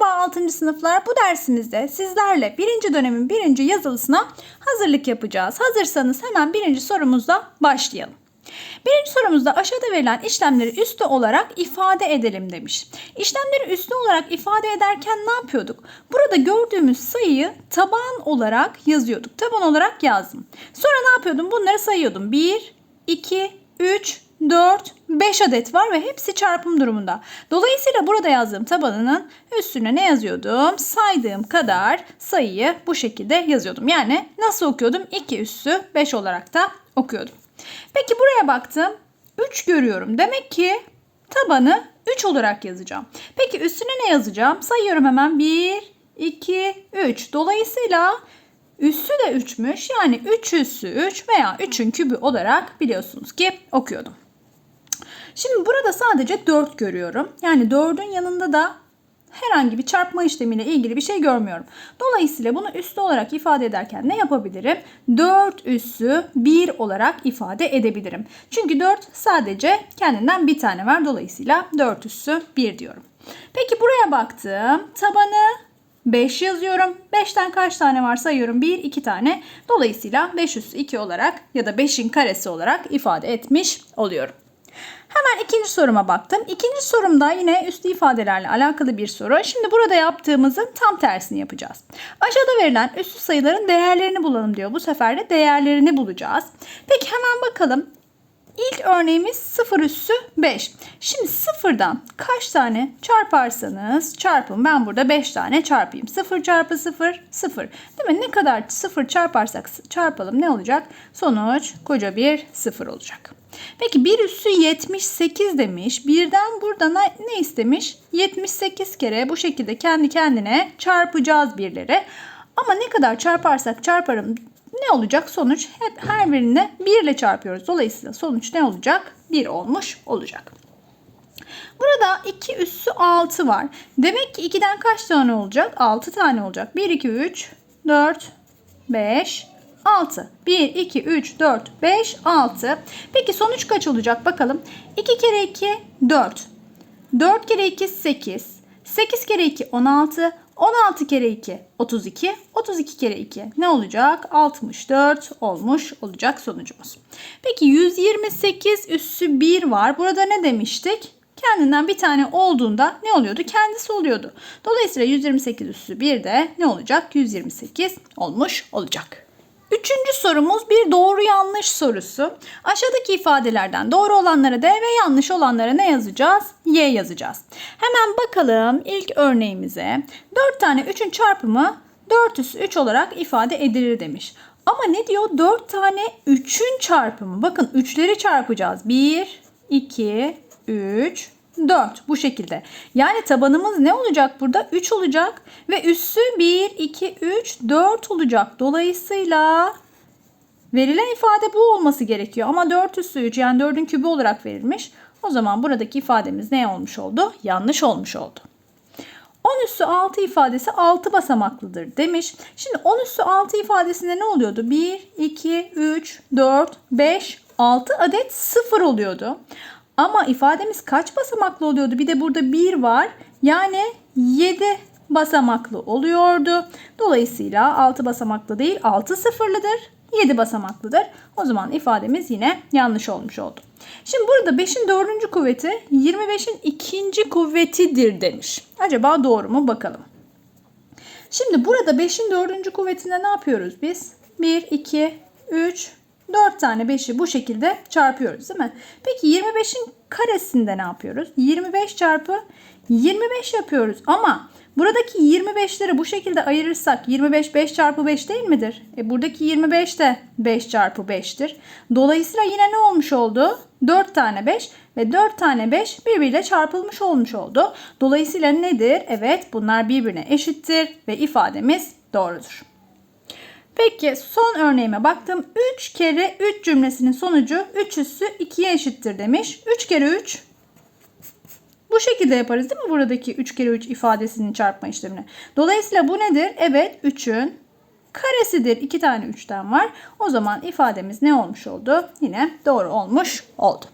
Merhaba 6. sınıflar. Bu dersimizde sizlerle 1. dönemin 1. yazılısına hazırlık yapacağız. Hazırsanız hemen 1. sorumuzla başlayalım. Birinci sorumuzda aşağıda verilen işlemleri üslü olarak ifade edelim demiş. İşlemleri üslü olarak ifade ederken ne yapıyorduk? Burada gördüğümüz sayıyı taban olarak yazıyorduk. Taban olarak yazdım. Sonra ne yapıyordum? Bunları sayıyordum. 1, 2, 3, 4, 5 adet var ve hepsi çarpım durumunda. Dolayısıyla burada yazdığım tabanının üstüne ne yazıyordum? Saydığım kadar sayıyı bu şekilde yazıyordum. Yani nasıl okuyordum? 2 üssü 5 olarak da okuyordum. Peki buraya baktım. 3 görüyorum. Demek ki tabanı 3 olarak yazacağım. Peki üstüne ne yazacağım? Sayıyorum hemen. 1, 2, 3. Dolayısıyla üssü de 3'müş. Yani 3 üssü 3 veya 3'ün kübü olarak biliyorsunuz ki okuyordum. Şimdi burada sadece 4 görüyorum. Yani 4'ün yanında da herhangi bir çarpma işlemiyle ilgili bir şey görmüyorum. Dolayısıyla bunu üssü olarak ifade ederken ne yapabilirim? 4 üssü 1 olarak ifade edebilirim. Çünkü 4 sadece kendinden bir tane var. Dolayısıyla 4 üssü 1 diyorum. Peki buraya baktım. Tabanı 5 yazıyorum. 5'ten kaç tane var sayıyorum. 1, 2 tane. Dolayısıyla 5 üssü 2 olarak ya da 5'in karesi olarak ifade etmiş oluyorum. Hemen ikinci soruma baktım. İkinci sorumda yine üslü ifadelerle alakalı bir soru. Şimdi burada yaptığımızın tam tersini yapacağız. Aşağıda verilen üslü sayıların değerlerini bulalım diyor. Bu sefer de değerlerini bulacağız. Peki hemen bakalım. İlk örneğimiz 0 üssü 5. Şimdi sıfırdan kaç tane çarparsanız çarpın. Ben burada 5 tane çarpayım. 0 çarpı 0 0. Değil mi? Ne kadar 0 çarparsak çarpalım ne olacak? Sonuç koca bir 0 olacak. Peki 1 üssü 78 demiş. Birden burada ne, ne istemiş? 78 kere bu şekilde kendi kendine çarpacağız birleri. Ama ne kadar çarparsak çarparım ne olacak? Sonuç hep her birine 1 ile çarpıyoruz. Dolayısıyla sonuç ne olacak? 1 olmuş olacak. Burada 2 üssü 6 var. Demek ki 2'den kaç tane olacak? 6 tane olacak. 1, 2, 3, 4, 5, 6. 1, 2, 3, 4, 5, 6. Peki sonuç kaç olacak bakalım. 2 kere 2, 4. 4 kere 2, 8. 8 kere 2, 16. 16 kere 2 32. 32 kere 2 ne olacak? 64 olmuş olacak sonucumuz. Peki 128 üssü 1 var. Burada ne demiştik? Kendinden bir tane olduğunda ne oluyordu? Kendisi oluyordu. Dolayısıyla 128 üssü 1 de ne olacak? 128 olmuş olacak. Üçüncü sorumuz bir doğru yanlış sorusu. Aşağıdaki ifadelerden doğru olanlara D ve yanlış olanlara ne yazacağız? Y yazacağız. Hemen bakalım ilk örneğimize. 4 tane 3'ün çarpımı 4 üssü 3 olarak ifade edilir demiş. Ama ne diyor? 4 tane 3'ün çarpımı. Bakın 3'leri çarpacağız. 1, 2, 3, 4 bu şekilde. Yani tabanımız ne olacak burada? 3 olacak ve üssü 1, 2, 3, 4 olacak. Dolayısıyla verilen ifade bu olması gerekiyor. Ama 4 üssü 3 yani 4'ün kübü olarak verilmiş. O zaman buradaki ifademiz ne olmuş oldu? Yanlış olmuş oldu. 10 üssü 6 ifadesi 6 basamaklıdır demiş. Şimdi 10 üssü 6 ifadesinde ne oluyordu? 1, 2, 3, 4, 5, 6 adet 0 oluyordu. Ama ifademiz kaç basamaklı oluyordu? Bir de burada 1 var. Yani 7 basamaklı oluyordu. Dolayısıyla 6 basamaklı değil 6 sıfırlıdır. 7 basamaklıdır. O zaman ifademiz yine yanlış olmuş oldu. Şimdi burada 5'in 4. kuvveti 25'in 2. kuvvetidir demiş. Acaba doğru mu bakalım. Şimdi burada 5'in 4. kuvvetinde ne yapıyoruz biz? 1, 2, 3, 4 tane 5'i bu şekilde çarpıyoruz değil mi? Peki 25'in karesinde ne yapıyoruz? 25 çarpı 25 yapıyoruz ama buradaki 25'leri bu şekilde ayırırsak 25 5 çarpı 5 değil midir? E buradaki 25 de 5 çarpı 5'tir. Dolayısıyla yine ne olmuş oldu? 4 tane 5 ve 4 tane 5 birbiriyle çarpılmış olmuş oldu. Dolayısıyla nedir? Evet bunlar birbirine eşittir ve ifademiz doğrudur. Peki son örneğime baktım. 3 kere 3 cümlesinin sonucu 3 üssü 2'ye eşittir demiş. 3 kere 3 bu şekilde yaparız değil mi buradaki 3 kere 3 ifadesinin çarpma işlemini. Dolayısıyla bu nedir? Evet 3'ün karesidir. 2 tane 3'ten var. O zaman ifademiz ne olmuş oldu? Yine doğru olmuş oldu.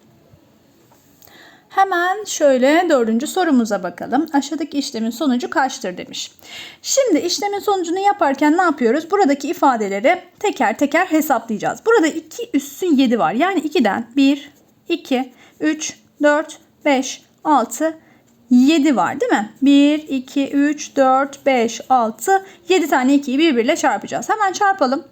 Hemen şöyle dördüncü sorumuza bakalım. Aşağıdaki işlemin sonucu kaçtır demiş. Şimdi işlemin sonucunu yaparken ne yapıyoruz? Buradaki ifadeleri teker teker hesaplayacağız. Burada 2 üssü 7 var. Yani 2'den 1, 2, 3, 4, 5, 6, 7 var değil mi? 1, 2, 3, 4, 5, 6, 7 tane 2'yi birbiriyle çarpacağız. Hemen çarpalım.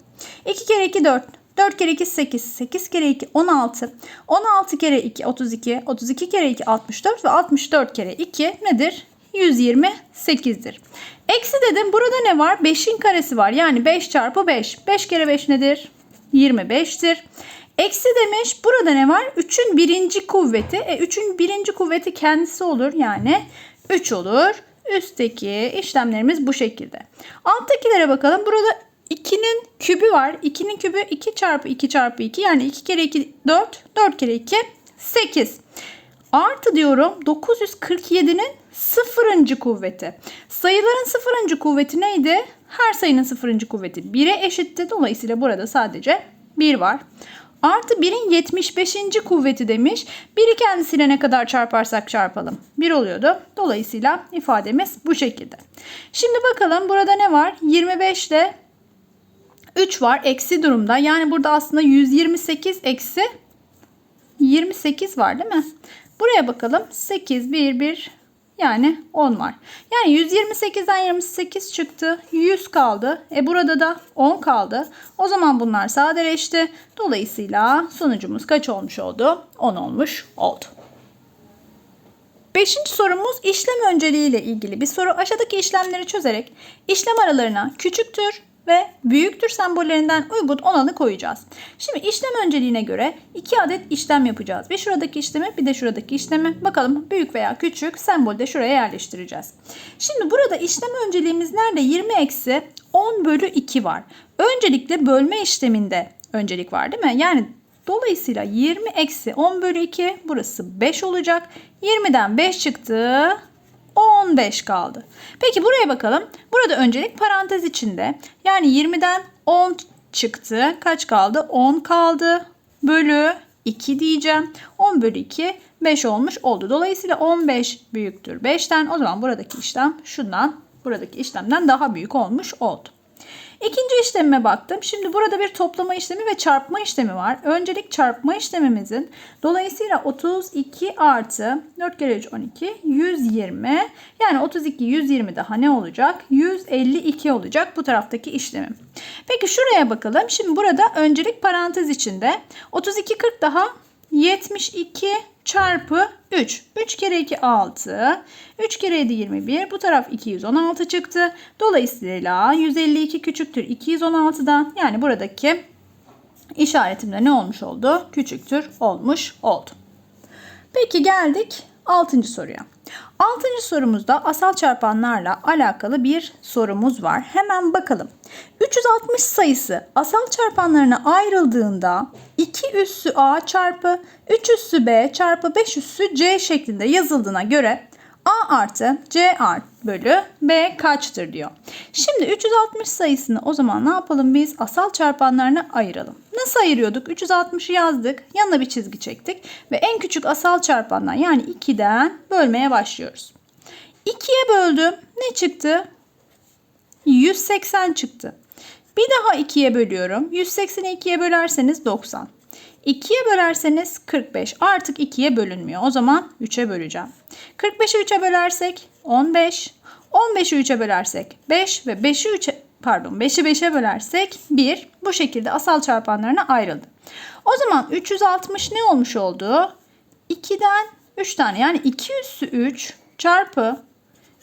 2 kere 2 4. 4 kere 2 8. 8 kere 2 16. 16 kere 2 32. 32 kere 2 64 ve 64 kere 2 nedir? 128'dir. Eksi dedim burada ne var? 5'in karesi var. Yani 5 çarpı 5. 5 kere 5 nedir? 25'tir. Eksi demiş burada ne var? 3'ün birinci kuvveti. E 3'ün birinci kuvveti kendisi olur. Yani 3 olur. Üstteki işlemlerimiz bu şekilde. Alttakilere bakalım. Burada 2'nin kübü var. 2'nin kübü 2 çarpı 2 çarpı 2. Yani 2 kere 2 4. 4 kere 2 8. Artı diyorum 947'nin sıfırıncı kuvveti. Sayıların sıfırıncı kuvveti neydi? Her sayının sıfırıncı kuvveti 1'e eşitti. Dolayısıyla burada sadece 1 var. Artı 1'in 75. kuvveti demiş. 1'i kendisiyle ne kadar çarparsak çarpalım. 1 oluyordu. Dolayısıyla ifademiz bu şekilde. Şimdi bakalım burada ne var? 25 ile 3 var eksi durumda. Yani burada aslında 128 eksi 28 var değil mi? Buraya bakalım. 8, 1, 1 yani 10 var. Yani 128'den 28 çıktı. 100 kaldı. E burada da 10 kaldı. O zaman bunlar sadeleşti. Dolayısıyla sonucumuz kaç olmuş oldu? 10 olmuş oldu. Beşinci sorumuz işlem önceliği ile ilgili bir soru. Aşağıdaki işlemleri çözerek işlem aralarına küçüktür ve büyüktür sembollerinden uygun olanı koyacağız. Şimdi işlem önceliğine göre iki adet işlem yapacağız. Bir şuradaki işlemi bir de şuradaki işlemi. Bakalım büyük veya küçük sembolü de şuraya yerleştireceğiz. Şimdi burada işlem önceliğimiz nerede? 20 eksi 10 bölü 2 var. Öncelikle bölme işleminde öncelik var değil mi? Yani dolayısıyla 20 eksi 10 bölü 2 burası 5 olacak. 20'den 5 çıktı. 15 kaldı. Peki buraya bakalım. Burada öncelik parantez içinde. Yani 20'den 10 çıktı. Kaç kaldı? 10 kaldı. Bölü 2 diyeceğim. 10 bölü 2 5 olmuş oldu. Dolayısıyla 15 büyüktür 5'ten. O zaman buradaki işlem şundan buradaki işlemden daha büyük olmuş oldu. İkinci işlemime baktım. Şimdi burada bir toplama işlemi ve çarpma işlemi var. Öncelik çarpma işlemimizin dolayısıyla 32 artı 4 kere 3 12 120 yani 32 120 daha ne olacak? 152 olacak bu taraftaki işlemim. Peki şuraya bakalım. Şimdi burada öncelik parantez içinde 32 40 daha 72 çarpı 3. 3 kere 2 6. 3 kere 7 21. Bu taraf 216 çıktı. Dolayısıyla 152 küçüktür 216'dan. Yani buradaki işaretimde ne olmuş oldu? Küçüktür olmuş oldu. Peki geldik 6. soruya. 6. sorumuzda asal çarpanlarla alakalı bir sorumuz var. Hemen bakalım. 360 sayısı asal çarpanlarına ayrıldığında 2 üssü a çarpı 3 üssü b çarpı 5 üssü c şeklinde yazıldığına göre a artı c art bölü b kaçtır diyor. Şimdi 360 sayısını o zaman ne yapalım biz? Asal çarpanlarına ayıralım. Nasıl ayırıyorduk? 360'ı yazdık. Yanına bir çizgi çektik. Ve en küçük asal çarpandan yani 2'den bölmeye başlıyoruz. 2'ye böldüm. Ne çıktı? 180 çıktı. Bir daha 2'ye bölüyorum. 180'i 2'ye bölerseniz 90. 2'ye bölerseniz 45. Artık 2'ye bölünmüyor. O zaman 3'e böleceğim. 45'i 3'e bölersek 15. 15'i 3'e bölersek 5 ve 5'i 3'e pardon 5'i 5'e bölersek 1. Bu şekilde asal çarpanlarına ayrıldı. O zaman 360 ne olmuş oldu? 2'den 3 tane yani 2 üssü 3 çarpı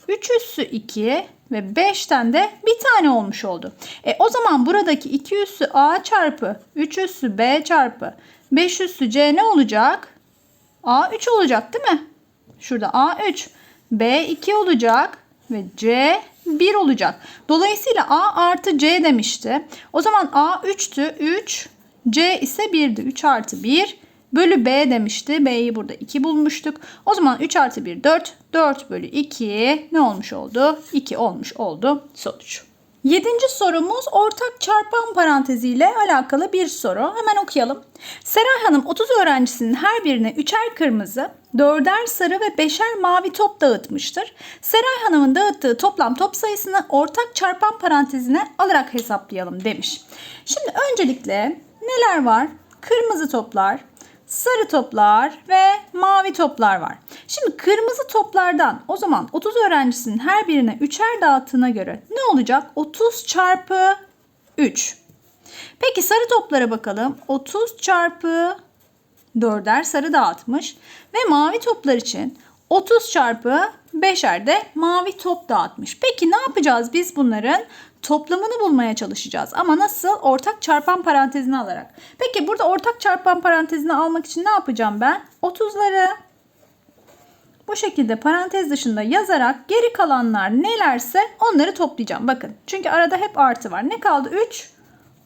3 üssü 2 ve 5'ten de bir tane olmuş oldu. E o zaman buradaki 2 üssü a çarpı 3 üssü b çarpı 5 üssü c ne olacak? a 3 olacak değil mi? Şurada a 3, b 2 olacak ve c 1 olacak. Dolayısıyla a artı c demişti. O zaman a 3'tü. 3, c ise 1'di. 3 artı 1 bölü b demişti. B'yi burada 2 bulmuştuk. O zaman 3 artı 1 4. 4 bölü 2 ne olmuş oldu? 2 olmuş oldu sonuç. Yedinci sorumuz ortak çarpan paranteziyle alakalı bir soru. Hemen okuyalım. Seray Hanım 30 öğrencisinin her birine üçer kırmızı, dörder sarı ve beşer mavi top dağıtmıştır. Seray Hanım'ın dağıttığı toplam top sayısını ortak çarpan parantezine alarak hesaplayalım demiş. Şimdi öncelikle neler var? Kırmızı toplar, sarı toplar ve mavi toplar var. Şimdi kırmızı toplardan o zaman 30 öğrencisinin her birine üçer dağıttığına göre ne olacak? 30 çarpı 3. Peki sarı toplara bakalım. 30 çarpı 4'er sarı dağıtmış ve mavi toplar için 30 çarpı 5'er de mavi top dağıtmış. Peki ne yapacağız biz bunların? Toplamını bulmaya çalışacağız. Ama nasıl? Ortak çarpan parantezini alarak. Peki burada ortak çarpan parantezini almak için ne yapacağım ben? 30'ları bu şekilde parantez dışında yazarak geri kalanlar nelerse onları toplayacağım. Bakın çünkü arada hep artı var. Ne kaldı? 3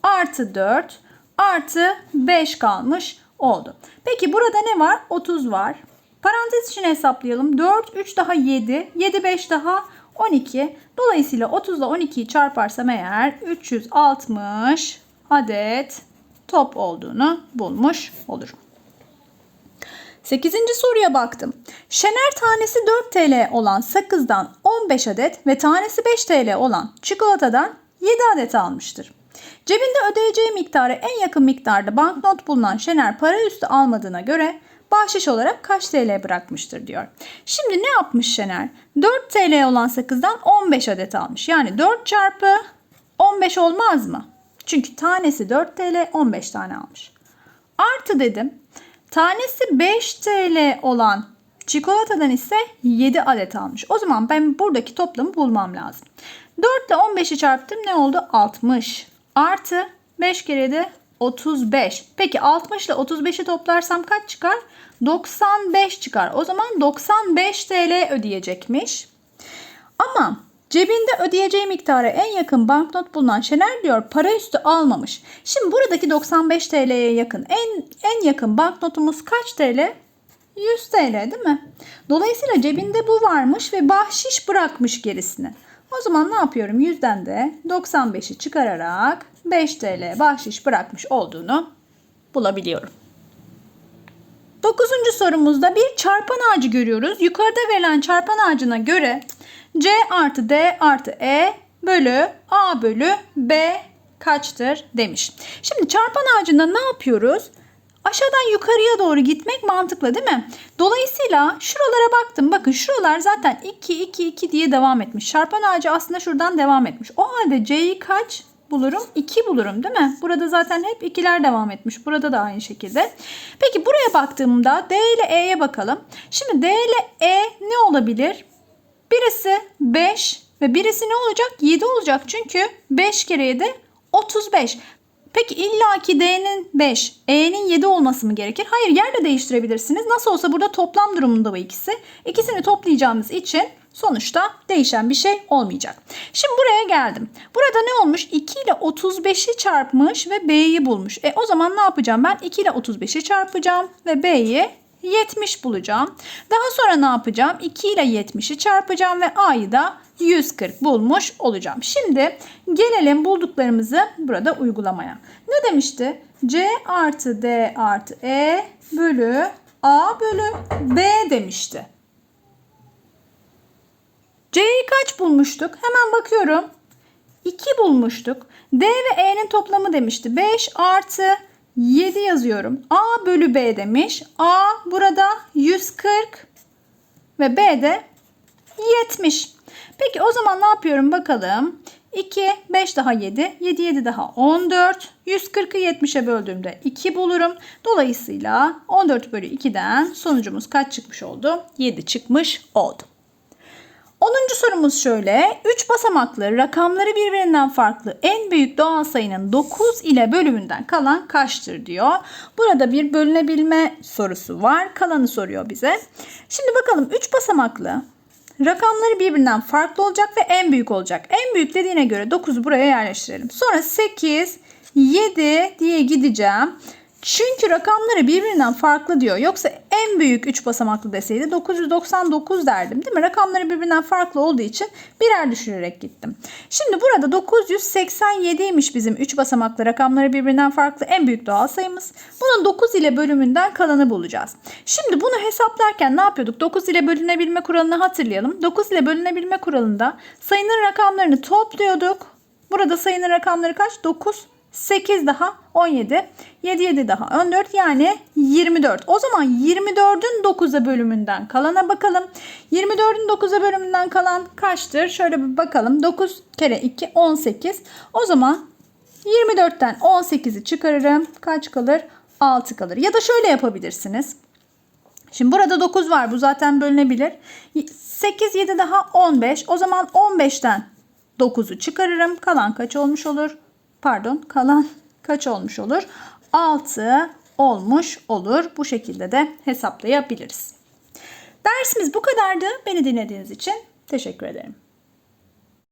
artı 4 artı 5 kalmış oldu. Peki burada ne var? 30 var. Parantez için hesaplayalım. 4, 3 daha 7, 7, 5 daha 12. Dolayısıyla 30 ile 12'yi çarparsam eğer 360 adet top olduğunu bulmuş olurum. 8. soruya baktım. Şener tanesi 4 TL olan sakızdan 15 adet ve tanesi 5 TL olan çikolatadan 7 adet almıştır. Cebinde ödeyeceği miktara en yakın miktarda banknot bulunan Şener para üstü almadığına göre bahşiş olarak kaç TL bırakmıştır diyor. Şimdi ne yapmış Şener? 4 TL olan sakızdan 15 adet almış. Yani 4 çarpı 15 olmaz mı? Çünkü tanesi 4 TL 15 tane almış. Artı dedim. Tanesi 5 TL olan çikolatadan ise 7 adet almış. O zaman ben buradaki toplamı bulmam lazım. 4 ile 15'i çarptım ne oldu? 60. Artı 5 kere de 35. Peki 60 ile 35'i toplarsam kaç çıkar? 95 çıkar. O zaman 95 TL ödeyecekmiş. Ama cebinde ödeyeceği miktara en yakın banknot bulunan Şener diyor para üstü almamış. Şimdi buradaki 95 TL'ye yakın en en yakın banknotumuz kaç TL? 100 TL değil mi? Dolayısıyla cebinde bu varmış ve bahşiş bırakmış gerisini. O zaman ne yapıyorum? 100'den de 95'i çıkararak 5 TL bahşiş bırakmış olduğunu bulabiliyorum. Dokuzuncu sorumuzda bir çarpan ağacı görüyoruz. Yukarıda verilen çarpan ağacına göre C artı D artı E bölü A bölü B kaçtır demiş. Şimdi çarpan ağacında ne yapıyoruz? Aşağıdan yukarıya doğru gitmek mantıklı değil mi? Dolayısıyla şuralara baktım. Bakın şuralar zaten 2, 2, 2 diye devam etmiş. Çarpan ağacı aslında şuradan devam etmiş. O halde C'yi kaç bulurum? 2 bulurum değil mi? Burada zaten hep ikiler devam etmiş. Burada da aynı şekilde. Peki buraya baktığımda D ile E'ye bakalım. Şimdi D ile E ne olabilir? Birisi 5 ve birisi ne olacak? 7 olacak. Çünkü 5 kere 7 35. Peki illaki D'nin 5, E'nin 7 olması mı gerekir? Hayır yer de değiştirebilirsiniz. Nasıl olsa burada toplam durumunda bu ikisi. İkisini toplayacağımız için sonuçta değişen bir şey olmayacak. Şimdi buraya geldim. Burada ne olmuş? 2 ile 35'i çarpmış ve B'yi bulmuş. E o zaman ne yapacağım? Ben 2 ile 35'i çarpacağım ve B'yi 70 bulacağım. Daha sonra ne yapacağım? 2 ile 70'i çarpacağım ve A'yı da 140 bulmuş olacağım. Şimdi gelelim bulduklarımızı burada uygulamaya. Ne demişti? C artı D artı E bölü A bölü B demişti. C'yi kaç bulmuştuk? Hemen bakıyorum. 2 bulmuştuk. D ve E'nin toplamı demişti. 5 artı 7 yazıyorum. A bölü B demiş. A burada 140 ve B de 70. Peki o zaman ne yapıyorum bakalım. 2, 5 daha 7, 7, 7 daha 14. 140'ı 70'e böldüğümde 2 bulurum. Dolayısıyla 14 bölü 2'den sonucumuz kaç çıkmış oldu? 7 çıkmış oldu. 10. sorumuz şöyle. 3 basamaklı rakamları birbirinden farklı en büyük doğal sayının 9 ile bölümünden kalan kaçtır diyor. Burada bir bölünebilme sorusu var. Kalanı soruyor bize. Şimdi bakalım 3 basamaklı rakamları birbirinden farklı olacak ve en büyük olacak. En büyük dediğine göre 9'u buraya yerleştirelim. Sonra 8, 7 diye gideceğim. Çünkü rakamları birbirinden farklı diyor. Yoksa en büyük 3 basamaklı deseydi 999 derdim değil mi? Rakamları birbirinden farklı olduğu için birer düşürerek gittim. Şimdi burada 987'ymiş bizim 3 basamaklı rakamları birbirinden farklı en büyük doğal sayımız. Bunun 9 ile bölümünden kalanı bulacağız. Şimdi bunu hesaplarken ne yapıyorduk? 9 ile bölünebilme kuralını hatırlayalım. 9 ile bölünebilme kuralında sayının rakamlarını topluyorduk. Burada sayının rakamları kaç? 9, 8 daha 17, 7 7 daha 14 yani 24. O zaman 24'ün 9'a bölümünden kalana bakalım. 24'ün 9'a bölümünden kalan kaçtır? Şöyle bir bakalım. 9 kere 2 18. O zaman 24'ten 18'i çıkarırım. Kaç kalır? 6 kalır. Ya da şöyle yapabilirsiniz. Şimdi burada 9 var. Bu zaten bölünebilir. 8, 7 daha 15. O zaman 15'ten 9'u çıkarırım. Kalan kaç olmuş olur? Pardon kalan kaç olmuş olur? 6 olmuş olur. Bu şekilde de hesaplayabiliriz. Dersimiz bu kadardı. Beni dinlediğiniz için teşekkür ederim.